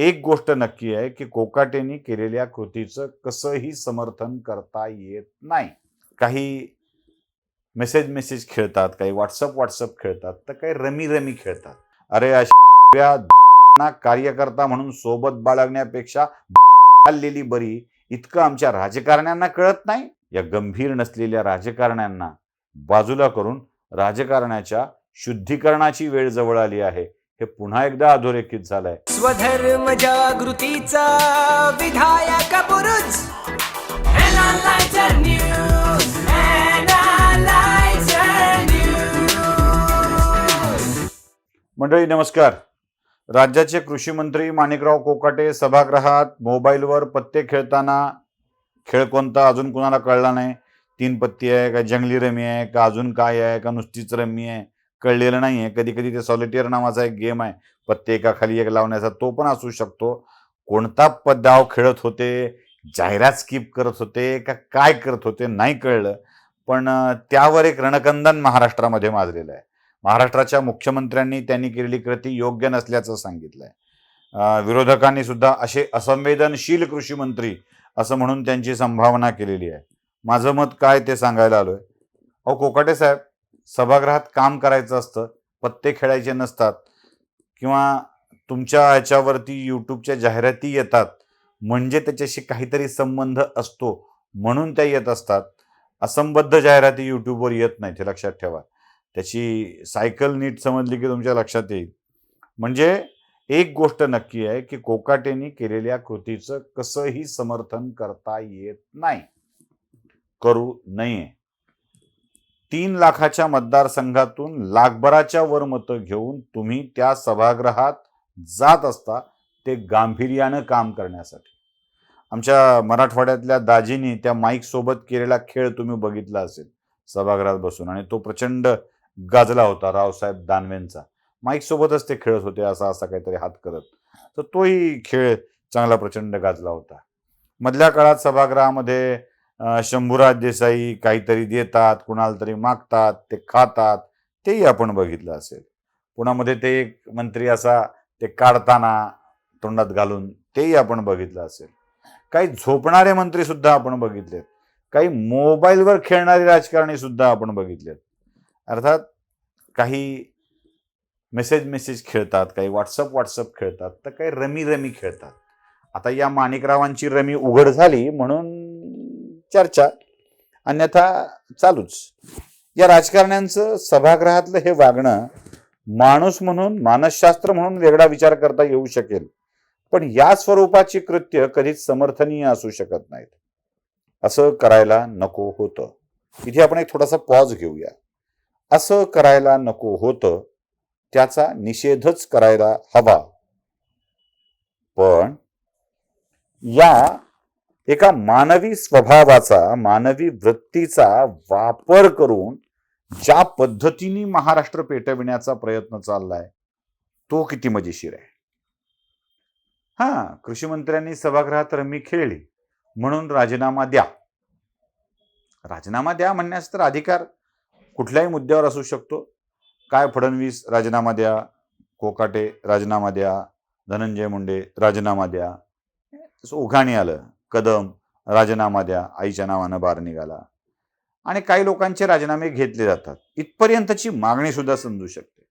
एक गोष्ट नक्की आहे की कोकाटेंनी केलेल्या कृतीचं कसंही समर्थन करता येत नाही. काही मेसेज मेसेज खेळतात काही व्हॉट्सअप व्हॉट्सअप खेळतात तर काही रमी रमी खेळतात. अरे अशा ना कार्यकर्ता म्हणून सोबत बाळगण्यापेक्षा आलेली बरी इतकं आमच्या राजकारण्यांना कळत नाही? या गंभीर नसलेल्या राजकारण्यांना बाजूला करून राजकारणाच्या शुद्धीकरणाची वेळ जवळ आली आहे. हे पुन्हा एकदा अधोरेखित झालंय. स्वधर्म जागृतीचा विधायक News. मंडळी नमस्कार. राज्याचे कृषी मंत्री माणिकराव कोकाटे सभागृहात मोबाईलवर पत्ते खेळताना खेळ कोणता अजून कुणाला कळला नाही? तीन पत्ती आहे का? जंगली रमी आहे का? अजून काय आहे? का नुसतीच रमी आहे? कळलेलं नाही आहे कधी कधी ते सॉलिटेअर नावाचा एक गेम आहे. पत्ते एका खाली एक लावण्याचा तो पण असू शकतो. कोणता पद डाव खेळत होते जाहिरात स्किप करत होते का काय करत होते नाही कळलं. पण त्यावर एक रणकंदन महाराष्ट्रामध्ये माजलेलं आहे. महाराष्ट्राच्या मुख्यमंत्र्यांनी त्यांनी केलेली कृती योग्य नसल्याचं सांगितलंय. आहे विरोधकांनी सुद्धा असे असंवेदनशील कृषी मंत्री असं म्हणून त्यांची संभावना केलेली आहे. माझं मत काय ते सांगायला आलोय. अहो कोकाटे साहेब सभागृहात काम करायचं असतं पत्ते खेळायचे नसतात किंवा तुमच्या ह्याच्यावरती यूट्यूबच्या जाहिराती येतात म्हणजे त्याच्याशी काहीतरी संबंध असतो म्हणून त्या येत असतात. असंबद्ध जाहिराती यूट्यूबवर येत नाहीत हे लक्षात ठेवा. त्याची सायकल नीट समजली की तुमच्या लक्षात येईल. म्हणजे एक गोष्ट नक्की आहे की कोकाटेनी केलेल्या कृतीचं कसंही समर्थन करता येत नाही. करू नये. तीन लाखाच्या मतदारसंघातून लाखभराच्या वर मतं घेऊन तुम्ही त्या सभागृहात जात असता ते गांभीर्यानं काम करण्यासाठी. आमच्या मराठवाड्यातल्या दाजीनी त्या माईक सोबत केलेला खेळ तुम्ही बघितला असेल सभागृहात बसून. आणि तो प्रचंड गाजला होता रावसाहेब दानवेंचा. माईक सोबतच ते खेळत होते असा असा काहीतरी हात करत. तर तोही खेळ चांगला प्रचंड गाजला होता. मधल्या काळात सभागृहामध्ये शंभूराज देसाई काहीतरी देतात कुणाला तरी मागतात ते खातात तेही आपण बघितलं असेल. पुण्यामध्ये ते एक मंत्री असा ते काढताना तोंडात घालून तेही आपण बघितलं असेल. काही झोपणारे मंत्री सुद्धा आपण बघितलेत. काही मोबाईलवर खेळणारे राजकारणी सुद्धा आपण बघितलेत. अर्थात काही मेसेज मेसेज खेळतात काही व्हॉट्सअप व्हॉट्सअप खेळतात तर काही रमी रमी खेळतात. आता या माणिकरावांची रमी उघड झाली म्हणून चर्चा अन्यथा चालूच. या राजकारण्यांचं सभागृहातलं हे वागणं माणूस म्हणून मानसशास्त्र म्हणून वेगळा विचार करता येऊ शकेल. पण या स्वरूपाची कृत्य कधीच समर्थनीय असू शकत नाहीत. असं करायला नको होतं. इथे आपण एक थोडासा पॉज घेऊया. असं करायला नको होतं त्याचा निषेधच करायला हवा. पण या एका मानवी स्वभावाचा मानवी वृत्तीचा वापर करून ज्या पद्धतीने महाराष्ट्र पेटविण्याचा प्रयत्न चाललाय तो किती मजेशीर आहे. हा कृषी मंत्र्यांनी सभागृहात रमी खेळली म्हणून राजीनामा द्या. राजीनामा द्या म्हणण्यास तर अधिकार कुठल्याही मुद्द्यावर असू शकतो. काय फडणवीस राजीनामा द्या कोकाटे राजीनामा द्या धनंजय मुंडे राजीनामा द्या उघाणी आलं. कदम राजीनामा द्या आईच्या नावानं बार निघाला. आणि काही लोकांचे राजीनामे घेतले जातात. इथपर्यंतची मागणी सुद्धा समजू शकते.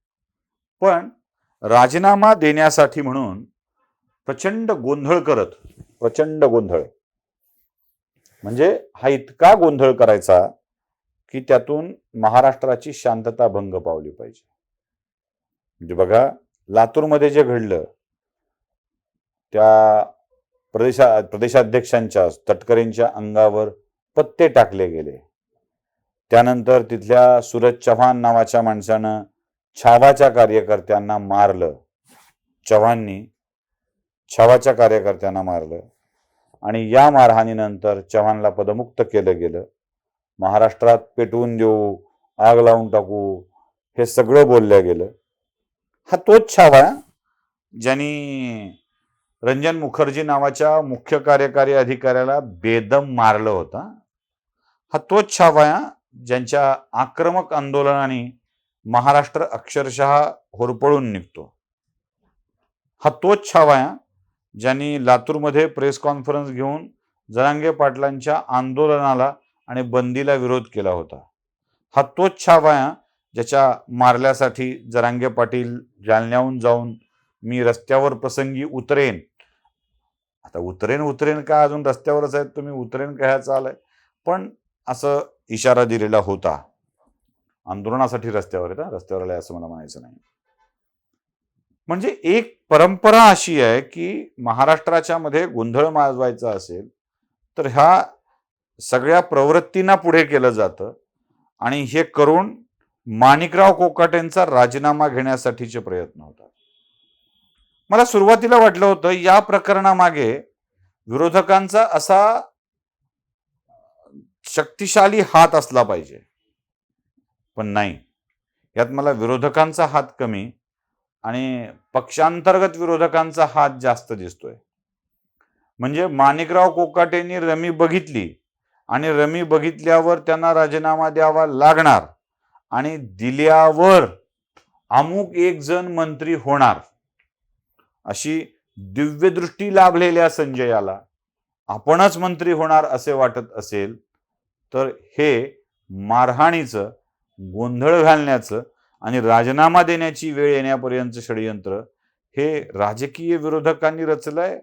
पण राजीनामा देण्यासाठी म्हणून प्रचंड गोंधळ करत प्रचंड गोंधळ. म्हणजे हा इतका गोंधळ करायचा की त्यातून महाराष्ट्राची शांतता भंग पावली पाहिजे. म्हणजे बघा लातूरमध्ये जे घडलं त्या प्रदेशा प्रदेशाध्यक्षांच्या तटकरेंच्या अंगावर पत्ते टाकले गेले. त्यानंतर तिथल्या सूरज चव्हाण नावाच्या माणसानं छावाच्या कार्यकर्त्यांना मारलं. चव्हाणनी छावाच्या कार्यकर्त्यांना मारलं. आणि या मारहाणीनंतर चव्हाणला पदमुक्त केलं गेलं. महाराष्ट्रात पेटवून देऊ आग लावून टाकू हे सगळं बोललं गेलं. हा तोच छावा ज्यांनी रंजन मुखर्जी नावाच्या मुख्य कार्यकारी अधिकाऱ्याला बेदम मारलं होता. हा तोच छावाया ज्यांच्या आक्रमक आंदोलनाने महाराष्ट्र अक्षरशः होरपळून निघतो. हा तोच छावाया ज्यांनी लातूरमध्ये प्रेस कॉन्फरन्स घेऊन जरांगे पाटलांच्या आंदोलनाला आणि बंदीला विरोध केला होता. हा तोच छावाया ज्याच्या मारल्यासाठी जरांगे पाटील जालन्याहून जाऊन मी रस्त्यावर प्रसंगी उतरेन आता उतरेन उतरेन का अजून रस्त्यावरच आहेत तुम्ही? उतरेन का ह्याचा आलाय पण असं इशारा दिलेला होता. आंदोलनासाठी रस्त्यावर आहेत हा, रस्त्यावर आलाय असं मला म्हणायचं नाही. म्हणजे एक परंपरा अशी आहे की महाराष्ट्राच्या मध्ये गोंधळ माजवायचा असेल तर ह्या सगळ्या प्रवृत्तींना पुढे केलं जातं आणि हे करून माणिकराव कोकाटेंचा राजीनामा घेण्यासाठीचे प्रयत्न होतात. मला सुरुवातीला वाटलं होतं या प्रकरणामागे विरोधकांचा असा शक्तिशाली हात असला पाहिजे. पण नाही. यात मला विरोधकांचा हात कमी आणि पक्षांतर्गत विरोधकांचा हात जास्त दिसतोय. म्हणजे माणिकराव कोकाटेंनी रमी बघितली आणि रमी बघितल्यावर त्यांना राजीनामा द्यावा लागणार आणि दिल्यावर अमुक एक जण मंत्री होणार. अशी दिव्यदृष्टी लाभलेल्या संजयाला आपणच मंत्री होणार असे वाटत असेल तर हे मारहाणीचं गोंधळ घालण्याचं आणि राजीनामा देण्याची वेळ येण्यापर्यंतचं षडयंत्र हे राजकीय विरोधकांनी रचलंय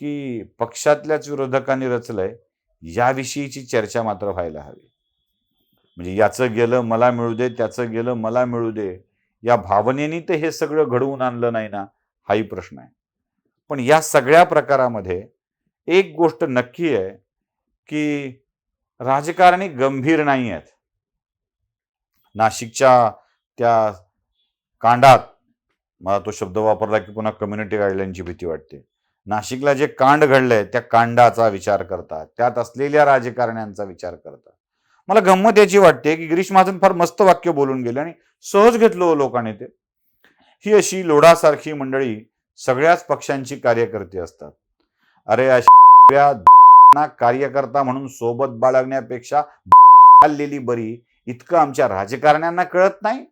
की पक्षातल्याच विरोधकांनी रचलंय याविषयीची चर्चा मात्र व्हायला हवी. म्हणजे याचं गेलं मला मिळू दे त्याचं गेलं मला मिळू दे या भावनेनी तर हे सगळं घडवून आणलं नाही ना. हाही प्रश्न आहे. पण या सगळ्या प्रकारामध्ये एक गोष्ट नक्की आहे की राजकारणी गंभीर नाही आहेत. नाशिकच्या त्या कांडात मला तो शब्द वापरला की पुन्हा कम्युनिटी गाईडलाईनची भीती वाटते. नाशिकला जे कांड घडलंय त्या कांडाचा विचार करतात त्यात असलेल्या राजकारण्यांचा विचार करतात. मला गंमत याची वाटते की गिरीश महाजन फार मस्त वाक्य बोलून गेले आणि सहज घेतलं हो लोकांनी ते. ही अशी लोढासारखी मंडळी सगळ्याच पक्षांची कार्यकर्ते असतात. अरे अशा कार्यकर्ता म्हणून सोबत बाळगण्यापेक्षा आलेली बरी इतकं आमच्या राजकारण्यांना कळत नाही.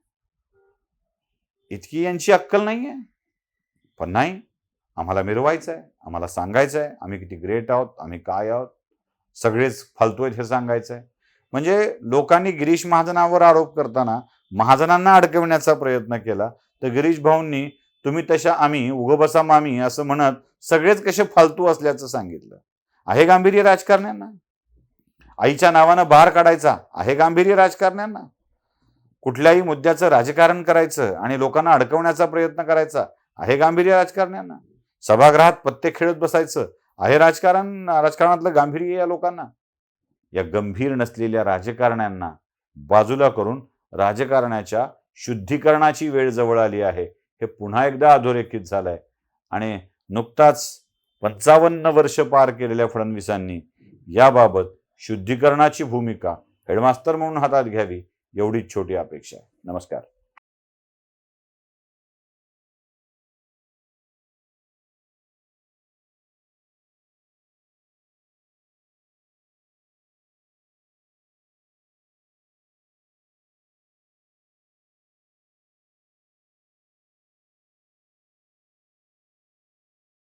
इतकी यांची अक्कल नाहीये. पण नाही आम्हाला मिरवायचं आहे आम्हाला सांगायचं आहे आम्ही किती ग्रेट आहोत आम्ही काय आहोत? सगळेच फालतू आहेत हे सांगायचं आहे म्हणजे लोकांनी गिरीश महाजनावर आरोप करताना महाजनांना अडकवण्याचा प्रयत्न केला तर गिरीश भाऊंनी तुम्ही तशा आम्ही उगो बसा मामी असं म्हणत सगळेच कसे फालतू असल्याचं सांगितलं. आहे गांभीर्य राजकारण्यांना? आईच्या नावानं बाहेर काढायचा आहे गांभीर्य राजकारण्यांना? कुठल्याही मुद्द्याचं राजकारण करायचं आणि लोकांना अडकवण्याचा प्रयत्न करायचा आहे गांभीर्य राजकारण्यांना? सभागृहात पत्ते खेळत बसायचं आहे राजकारण राजकारणातलं गांभीर्य या लोकांना? या गंभीर नसलेल्या राजकारण्यांना बाजूला करून राजकारणाच्या शुद्धीकरणाची वेळ जवळ आली आहे. हे पुन्हा एकदा अधोरेखित झालंय. आणि नुकताच पंचावन्न वर्ष पार केलेल्या फडणवीसांनी याबाबत शुद्धीकरणाची भूमिका हेडमास्तर म्हणून हातात घ्यावी एवढीच छोटी अपेक्षा आहे. नमस्कार.